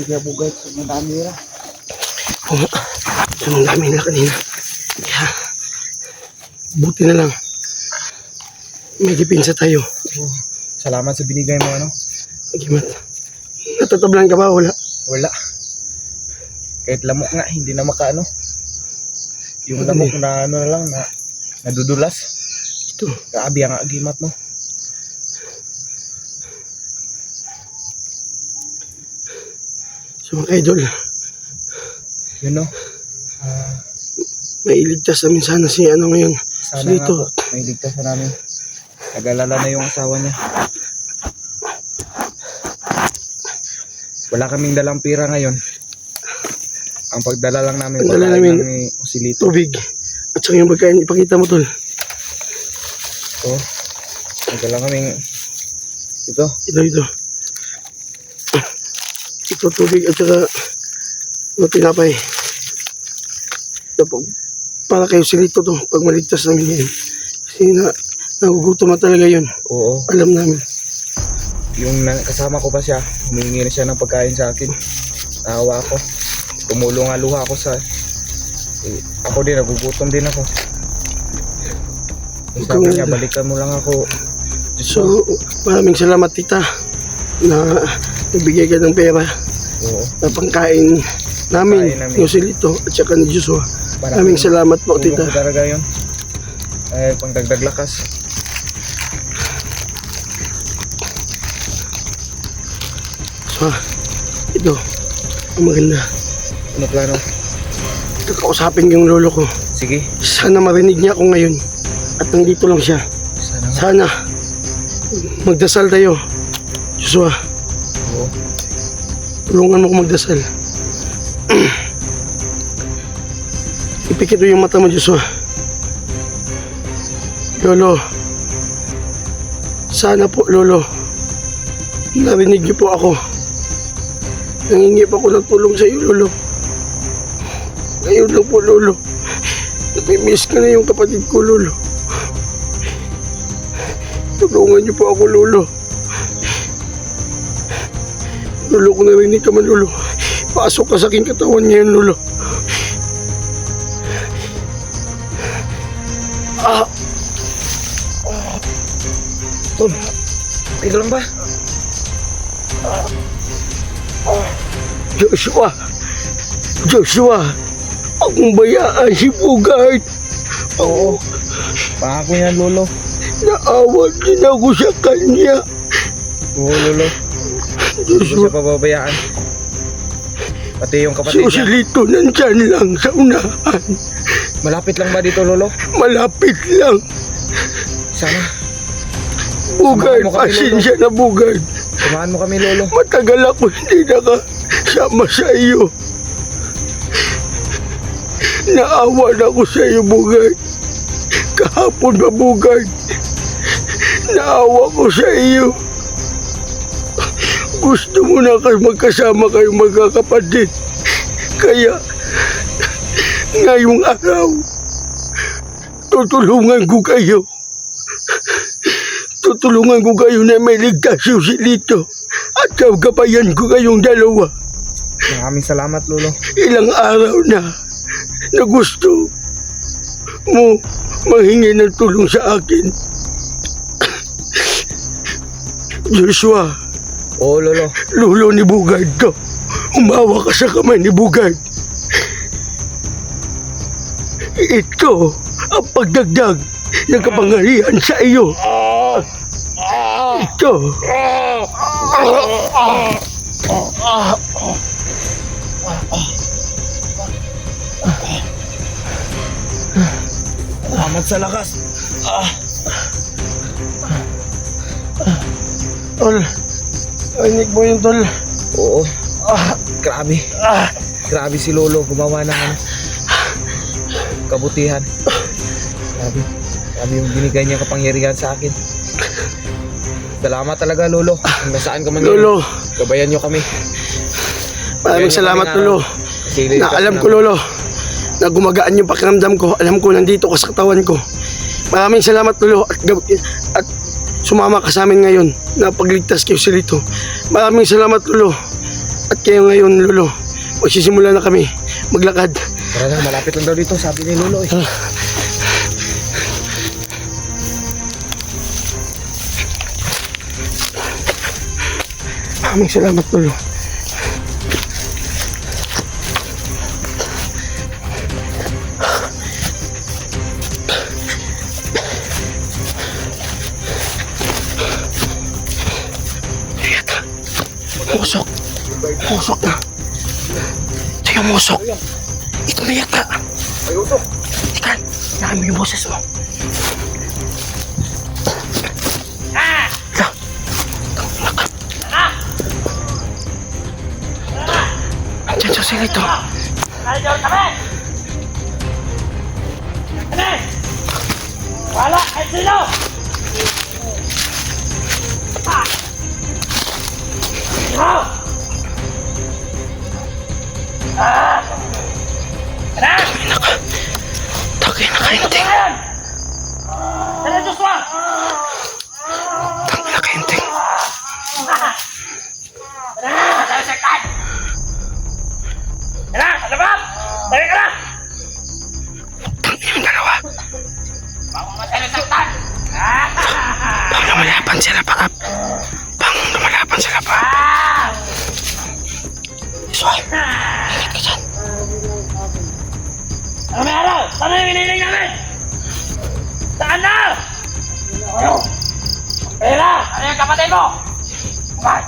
Hindi kaya bugay sa mga dami nila. Oo. Ang dami nila kanina. Kaya, buti na lang. May dipinsa tayo. Salamat sa binigay mo ano. Agimat. Natatablan ka ba? Wala. Wala. Kahit lamok nga, hindi na makaano. Yung lamok na ano lang, na nadudulas. Ito. Grabe ang agimat mo. So mga idol, Yun no. Ah, may iligtas namin sana si ano ngayon. sana Si nga po, may ligtas na namin. Nag-alala na yung asawa niya. Wala kaming dalang pira ngayon. Ang pagdala lang namin, Ang dala pagkain namin- ni Usilito. Tubig. At saka yung pagkain, ipakita mo tol. So, nagdala kaming ito. Ito, ito. Ito tubig at saka ito tinapay. Ito po, para kayo silito to pag maligtas namin yan. Kasi na, nagugutom na talaga yun. Oo. Alam namin. Yung kasama ko pa siya, humingi na siya ng pagkain sa akin. Naawa ako. Tumulong nga luha ako sa... Eh, ako din, nagugutom din ako. Eh, sabi niya, balikan mo lang ako. So, maraming salamat tita na nagbigay ka ng pera. Na pangkain namin, namin. yung silito at saka ni Joshua. Para Maraming salamat po tita. ko talaga yun. Eh, pang dagdag lakas. So, ito, ang maganda. Ano plano? Kakausapin yung lolo ko. Sige. Sana marinig niya ako ngayon. At nandito lang siya. Sana. Sana magdasal tayo. Joshua. Tulungan mo ko magdasal. Ipikit mo yung mata mo, Joshua. Lolo, sana po, Lolo, narinig niyo po ako. Nangingi pa ako ng tulong sa iyo, Lolo. Ngayon lang po, Lolo. Namimiss ka na yung kapatid ko, Lolo. Tulungan niyo po ako, Lolo. Lolo, kung narinig ka man, Lolo, pasok ka sa aking katawan ngayon, Lolo. Ah, Tol, okay ka lang ba? Joshua! Joshua! Akong bayaan si Bugard! Oo, Pangako yan, Lolo. naawa din ako sa kanya. Oo, Lolo. Hindi ko siya pababayaan. Pati yung kapatid niya. Osilito nandyan lang sa unahan. Malapit lang ba dito, Lolo? Malapit lang. Sana. Bugard, Samahan mo kami, pasensya na Bugard. Samahan mo kami, Lolo. Matagal ako hindi nakasama sa iyo. Naawa na ako sa iyo, Bugard. Kahapon ba, Bugard? Naawa ko sa iyo. Gusto mo na kayo magkasama kayong magkakapatid. Kaya, ngayong araw, tutulungan ko kayo. Tutulungan ko kayo na may ligtas yung silito. At gabayan ko kayong dalawa. Maraming salamat, Lolo. Ilang araw na na gusto mo manghingi ng tulong sa akin. Joshua, Oo, Lolo. lulo ni Bugard to. Umawa ka sa kamay ni Bugard. Ito ang pagdagdag ng kapangyarihan sa iyo. Ito. Salamat sa lakas. Tol, anik mo yung tol. Oo. Ah, grabe. Ah, Grabe si Lolo. Gumawa ng ano. Kabutihan. Grabe. Grabe yung binigay niya kapangyarihan sa akin. Salamat talaga, Lolo. Kung nasaan ka man ngayon, Lolo, Gabayan niyo kami. maraming salamat Lolo. Kasi Na alam ko Lolo, na gumagaan yung pakiramdam ko. Alam ko nandito ka sa katawan ko. Maraming salamat Lolo at, gab- at sumama ka sa amin ngayon na pagligtas kayo si Lito. Maraming salamat Lolo. At kaya ngayon, Lolo, magsisimula na kami maglakad. Tara na, malapit lang daw dito, sabi ni Lolo eh. Maraming salamat, Lolo. Ito yung musok. Ito na yata. Ay, usok. Tika, namin yung boses mo. Ah! Andiyan sa sila ito. Wala kahit sino! Ah! Sino? Ah! Tara! Tagay na. Ngayon! Tara, Joshua! Tagay na kainting. Tara! Tara, saktan! Tara, sa labas! Tara ka na! Tagay yung dalawa. Bago! Ah! Sila pa kap. Pang sila pa. Ah! Ano may araw? Saan yung hinihiling namin? Saan na? Ano? Pera! Ano yung kapatid mo? Bakit?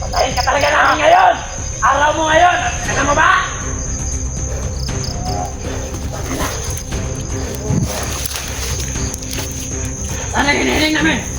Patayin ka talaga namin ngayon! Araw mo ngayon! Ano mo ba? Yung hinihiling namin?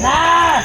Kailan?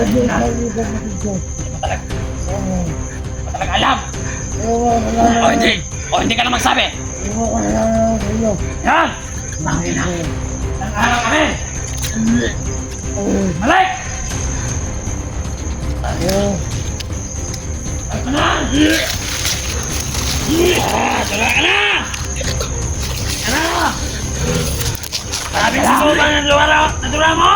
Hindi talaga. Hindi talaga alam! O hindi! O hindi ka na magsabi! Yan! Tangin na! Nang araw kami! Malik! Ano na? Ah, Tara ka na! Ano? Sabi sa ba ng luwara? Nadura mo?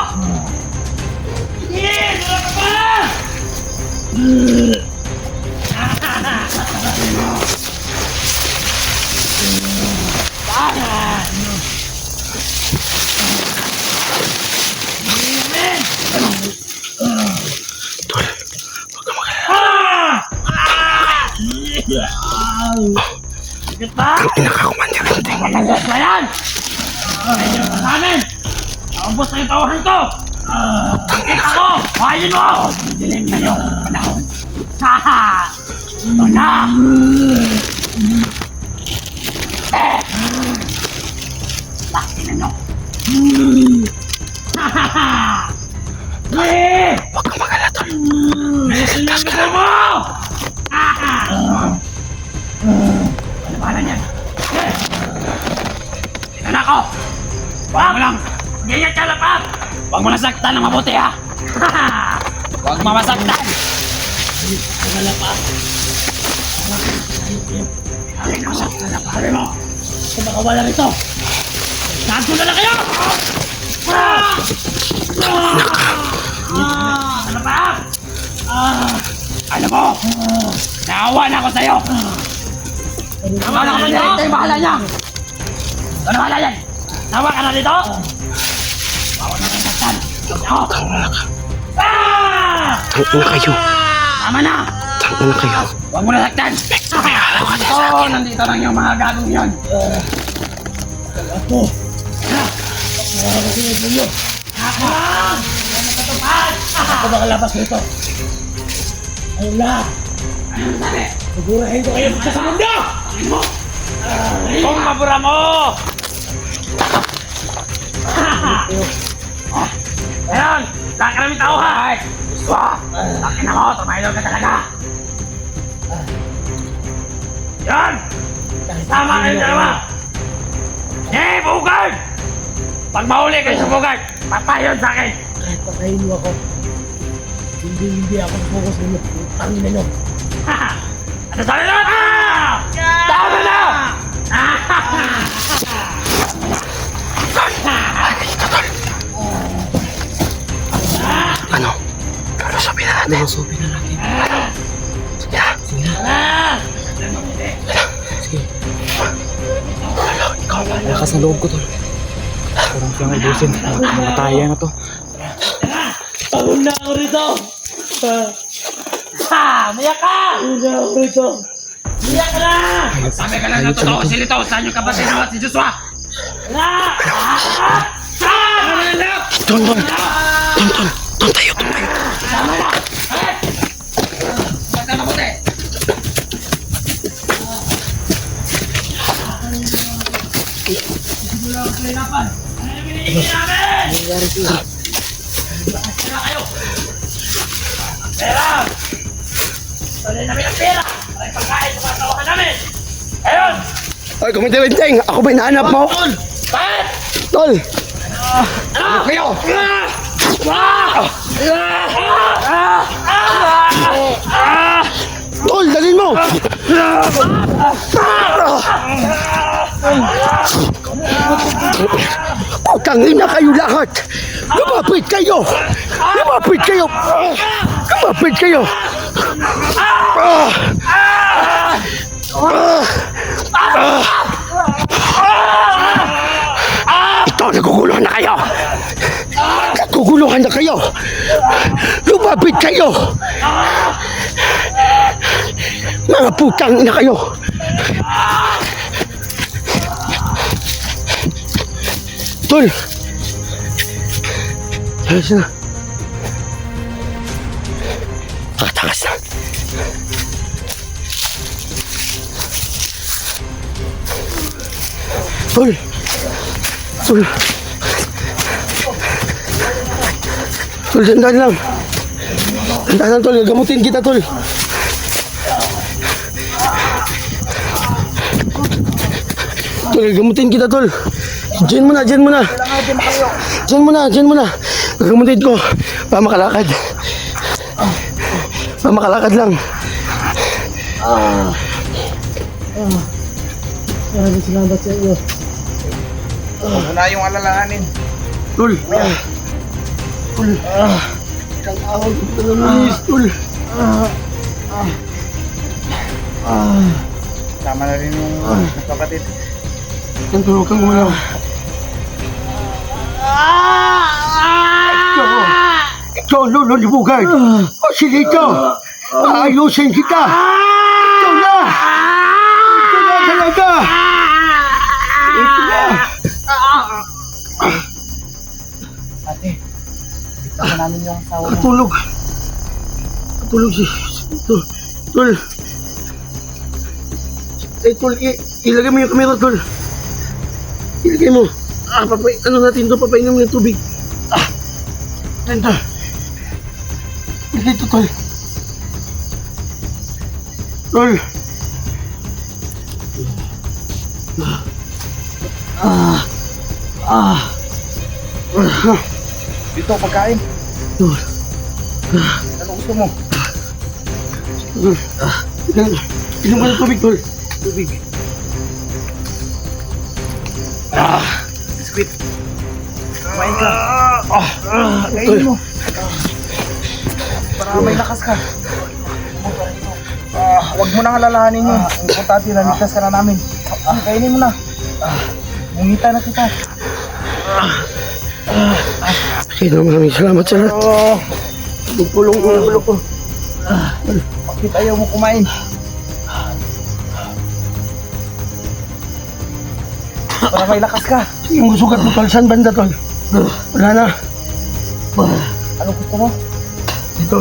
Sakit ba? Ang inakakuman niya kainting. Matagas na yan! Ka sa amin! Naubos na yung tawahan ko! Sakit ako! Kain mo! Dilim na yung panahon! Haha! Ito na! Eh! Laki na nyo! Hahaha! Eh! Huwag ka magalala, Tol. Bilisan mo mo! Haha! Ano ba yan? Eh! Tingnan ako! Huwag mo lang! Ganyan ka lang pa! Huwag mo nasaktan ng mabuti ha! Huwag mo masaktan! Wala pa! Alin mo saktan na pare mo! Kung makawala rito! Tago na lang kayo! Ah! Ah! Ano ba? Ah! Alam mo! Naawa na ako sa'yo! Naawa na ako sa'yo! Ito yung bahala niya! Ano bahala yan? Naawa ka na dito? Bawa na! Ako! Ka. Ah! Tangin na kayo. Tama na! Tangin na kayo. Huwag mo na saktan! Nandito, nandito lang yung mga gagong yan. Ako! Ako! Ako ba kalabas nito? Ayun lahat! Anong sabi? Sigurahin ko kayo sa mundo! Kung mabura mo! Ka namin tao ha! Gusto! Takin na mo! Tumayo ka talaga! Yan! Tama kayo dalawa! Eh, Bugard! Pag mahuli kayo sa Bugard, papayon sa akin! Kahit patayin mo ako, hindi hindi ako focus mo. Tangin na nyo. Ha! Ano sabi naman? Na natin. Lulusopin na natin. Sige na. Sige na. Sige. Lakas na loob ko to. Parang siyang ubusin. Mataya na to. Pagod na ako rito. Ha! Umiyak ka! Pagod na ako rito. Umiyak ka na! Sabi ka lang na totoo si Lito, saan yung kapatid naman si Joshua? Na! Ah! Ah! Ano na lang? Ton, ton. Ton tayo, ton tayo. Eh! Ano? Nangyari siya. Pera kayo! Pera! Tuloy namin ang pera! Yung pagkain sa mga tawahan namin! Ayun! Ay, kumita Benteng. Ako ba hinahanap mo? Bakit? Tol. Ano kayo? Ah! Ah! Ah! Ah! Tol, dalhin mo. Putangin na kayo lahat. Lumapit kayo. Lumapit kayo. Lumapit kayo. Ah! Ito, naguguluhan na kayo. Naguguluhan na kayo. Lumapit kayo. Mga putang ina kayo. Tol. Ayos na. Katakas na. Tol. Tol. Tol, dandan lang. Dandan lang, Tol. Gamutin kita, Tol. Tol, gamutin kita, Tol. Diyan muna, diyan muna. Diyan muna, diyan muna. Gamutin ko. Para makalakad. Para makalakad lang. Maraming salamat sa iyo. Huwag mo na yung alalahanin. Tol. Tol. Isang ahon ko na naman, Tol. Tama na rin yung kapatid. Ang tulog kang gumalaw. Ikaw, ikaw, Lolo Libugay. O si Lito. Aayusin kita. Ikaw na. Ito na talaga. Ito mo namin yung asawa mo. Katulog. Katulog si... Tol. Tol. Eh, Tol, i- ilagay mo yung kamera, Tol. Ilagay mo. Ah, papay, ano natin to, papainom ng tubig. Ah, Tol. Ilagay to, Tol. Tol. Ah. Ah. Ah. Dito, pagkain. Tol. Ano gusto mo? Ah. Inom ka ng tubig, Tol. Tubig. Biskuit. Kumain ka. Ah. Kainin mo. Para may lakas ka. Ah, huwag mo nang alalahanin yun. Ang importante, naligtas ka na namin. Ah, kainin mo na. Ah, mungita na kita. Kaya maraming salamat sa lahat. Oh, Tulong ko ulo ko. Bakit ayaw mo kumain? Para may lakas ka. Yung sugat mo, tol. Saan banda, tol? Wala na. Ano gusto mo? Dito.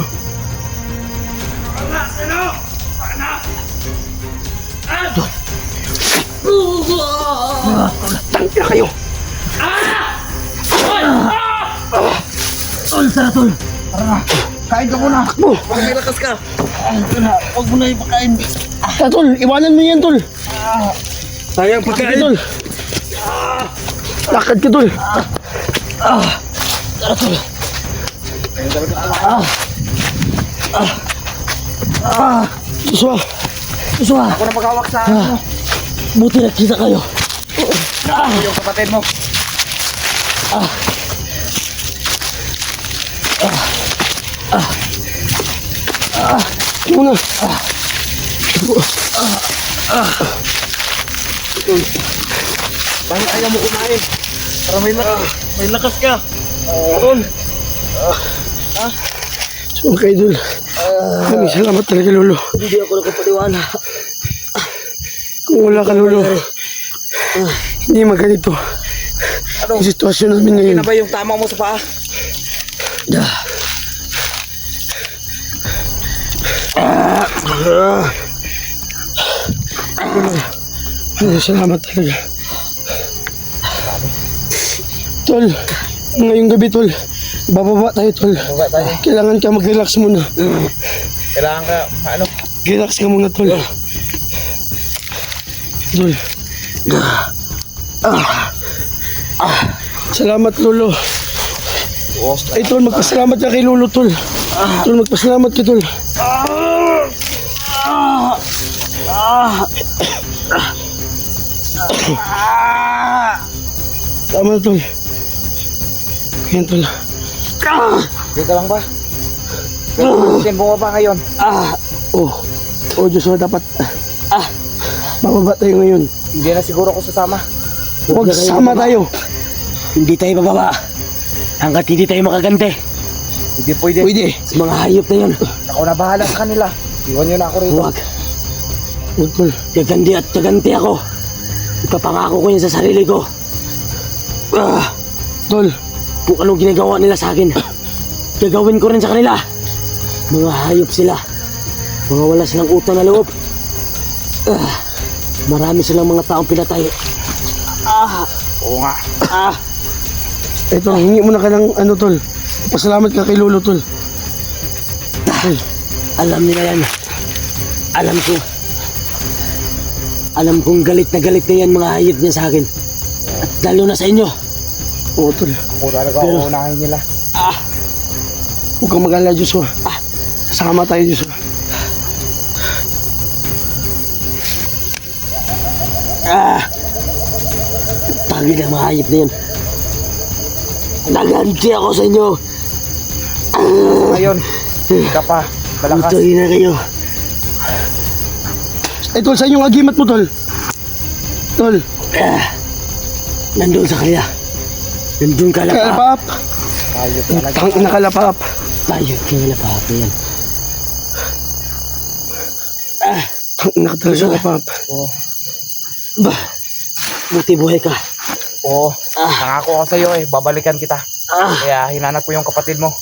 Tangka kayo. Tol, tara tol. Kain ka muna. Mo. Para may lakas ka. Huwag mo na ipakain. Ah, tol. Iwanan mo yan, tol. Sayang Lakad ka, pagkain. tol. Lakad ka, tol. Tara tol. Suswa. Uswa, Ako na maghawak sa ano. buti nakita kayo. Ako yung kapatid mo. Muna. Bakit ayaw mo kumain? Para may lakas. May lakas ka. Tol. So, okay, tol. Maraming salamat talaga, Lolo. Hindi ako nakapaniwala. Kung wala ka, Lolo. Hindi maganito. Ano? Ang sitwasyon namin ngayon. Ano ba yung tama mo sa paa? Maraming salamat talaga. Tol, ngayong gabi, Tol. Bababa tayo, Tol. Baba tayo. Kailangan ka mag-relax muna. Kailangan ka, ano? Relax ka muna, Tol. Tol. Ah. Salamat, Lolo. Ay, Tol, magpasalamat ka kay Lolo, Tol. Tol, magpasalamat ka, Tol. Tama na, Tol. Ayan, Tol. Dito lang ba? Pwede bumaba ngayon. Ah! Oh. Oh, Diyos, oh, dapat. Ah! Bababa tayo ngayon. Hindi na siguro ako sasama. Huwag sama tayo. Hindi tayo bababa. Hanggat hindi tayo makagante. Hindi pwede. Pwede. Mga hayop na yun. Ako na bahala sa kanila. Iwan nyo na ako rito. Huwag. Huwag, Tol. Gagandi at gagante ako. Ipapangako ko yan sa sarili ko. Ah, Tol. kung anong ginagawa nila sa akin, gagawin ko rin sa kanila. Mga hayop sila. Mga wala silang utang na loob. Ah, marami silang mga taong pinatay. Ah, Oo nga. ah, Ito, hingi mo na ka ng ano, Tol. Pasalamat ka kay Lolo, Tol. Tol. alam nila yan. Alam ko. Alam kong galit na galit na yan mga hayop niya sa akin. At lalo na sa inyo. Oo, Tol. Ako talaga Pero- uunahin nila. Ah, Huwag kang mag-alala, Joshua. Ah. Sama tayo, Joshua. Ah! Tagi na mga hayop na yan. Naganti ako sa inyo. Ngayon, hindi ka pa. Malakas. Tagi na kayo. Ay, Tol, saan yung agimat mo, Tol? Tol, Ah, nandun sa kanya. Nandun ka lang pa. kalapap. Ayot talaga. Tang ina kalapap. Tayo kaya na pa yan. Ah, Tang ina ka talaga kalapap. Oo. bah. Buti buhay ka. Oo. Ah. Nangako ako sa'yo eh. Babalikan kita. Ah, Kaya hinanap ko yung kapatid mo.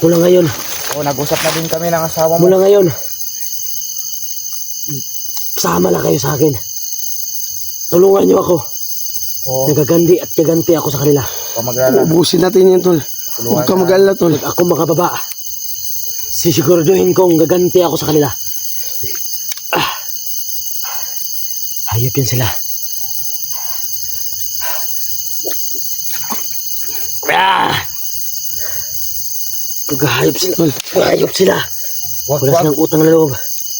mula ngayon. Oo, nag-usap na din kami ng asawa mo. Mula ngayon. Sama lang kayo sa akin. Tulungan niyo ako. Oo. Nagagandi at gaganti ako sa kanila. Huwag mag-alala. Ubusin natin yan, Tol. Huwag ka mag-alala, Tol. Pag ako makababa, sisiguraduhin kong gaganti ako sa kanila. Ah. Hayopin sila. Ah. Paghahayop sila. Paghahayop sila. Wala silang utang na loob.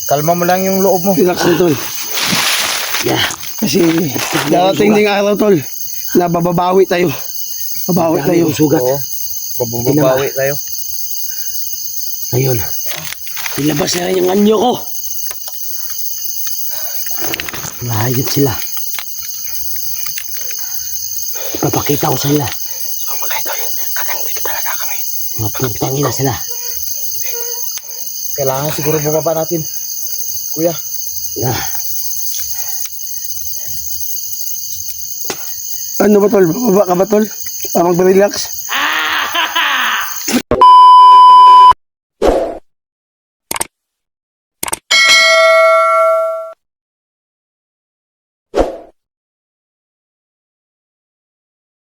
Kalma mo lang yung loob mo. Relax na, Tol. Yeah. Kasi darating ding araw, Tol, na bababawi tayo. Babawi Dami tayo. kong sugat. Oo. Bababawi tayo. Ngayon, ilabas na rin yung anyo ko. Mahayop sila. Papakita ko sa nila. So, mga idol, kaganti ka talaga kami. Mga pangitangin na sila. Kailangan siguro bumaba natin. Kuya, Ah, Ano ba tol? Bababa ka ba tol? Para mag-relax?